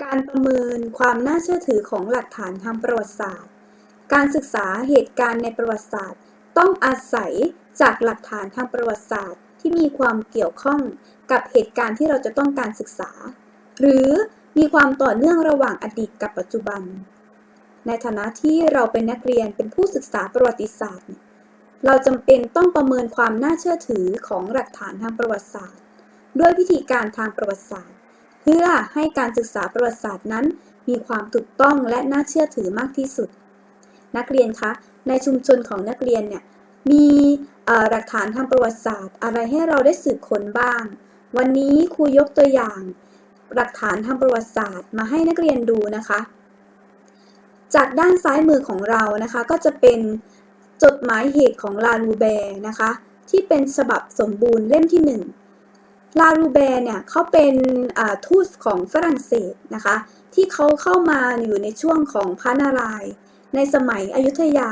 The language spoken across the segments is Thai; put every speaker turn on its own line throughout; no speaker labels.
การประเมินความน่าเชื่อถือของหลักฐานทางประวัติศาสตร์ การศึกษาเหตุการณ์ในประวัติศาสตร์ ต้องอาศัยจากหลักฐานทางประวัติศาสตร์ ที่มีความเกี่ยวข้องกับเหตุการณ์ที่เราจะต้องการศึกษา หรือมีความต่อเนื่องระหว่างอดีตกับปัจจุบัน ในฐานะที่เราเป็นนักเรียนเป็นผู้ศึกษาประวัติศาสตร์ เราจำเป็นต้องประเมินความน่าเชื่อถือของหลักฐานทางประวัติศาสตร์ ด้วยวิธีการทางประวัติศาสตร์ เพื่อให้การศึกษาประวัติศาสตร์นั้น มีความถูกต้องและน่าเชื่อถือมากที่สุด นักเรียนคะ ในชุมชนของนักเรียนเนี่ยมีหลักฐานทางประวัติศาสตร์ อะไรให้เราได้สืบค้นบ้าง วันนี้ครูยกตัวอย่าง หลักฐานทางประวัติศาสตร์มาให้นักเรียนดูนะคะ จากด้านซ้ายมือของเรานะคะ ก็จะเป็นจดหมายเหตุของลาลูแบร์นะคะ ที่เป็นฉบับสมบูรณ์เล่มที่ 1 ลาลูแบร์เนี่ยเขาเป็นทูตของฝรั่งเศสนะคะ ที่เขาเข้ามาอยู่ในช่วงของพระนารายณ์ในสมัยอยุธยา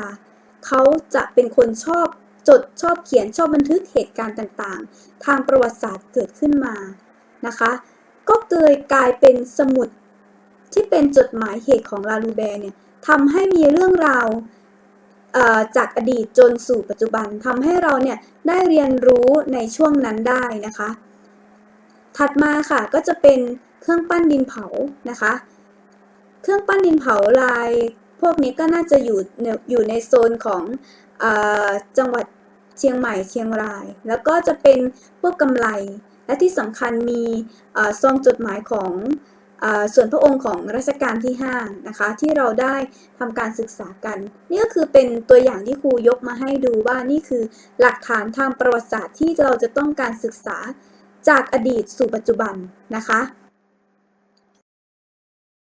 เขาจะเป็นคนชอบจดชอบเขียนชอบบันทึกเหตุการณ์ต่างๆ ทางประวัติศาสตร์เกิดขึ้นมานะคะ ก็เกิดกลายเป็นสมุดที่เป็นจดหมายเหตุของลาลูแบร์เนี่ยทำให้มีเรื่องราวจากอดีตจนสู่ปัจจุบันทำให้เราเนี่ยได้เรียนรู้ในช่วงนั้นได้นะคะ ถัดมาค่ะก็จะเป็นเครื่องปั้นดินเผานะคะ เครื่องปั้นดินเผาลาย พวกนี้ก็น่าจะอยู่อยู่ในโซนของอจังหวัดเชียงใหม่เชียงราย แล้วก็จะเป็นพวกกำไลและที่สำคัญมีอซองจดหมายของอส่วนพระองค์ของรัชกาลที่5นะคะที่เราได้ทำการศึกษากัน นี่ก็คือเป็นตัวอย่างที่ครูยกมาให้ดูว่านี่คือหลักฐานทางประวัติศาสตร์ที่เราจะต้องการศึกษา จากอดีตสู่ปัจจุบันนะคะ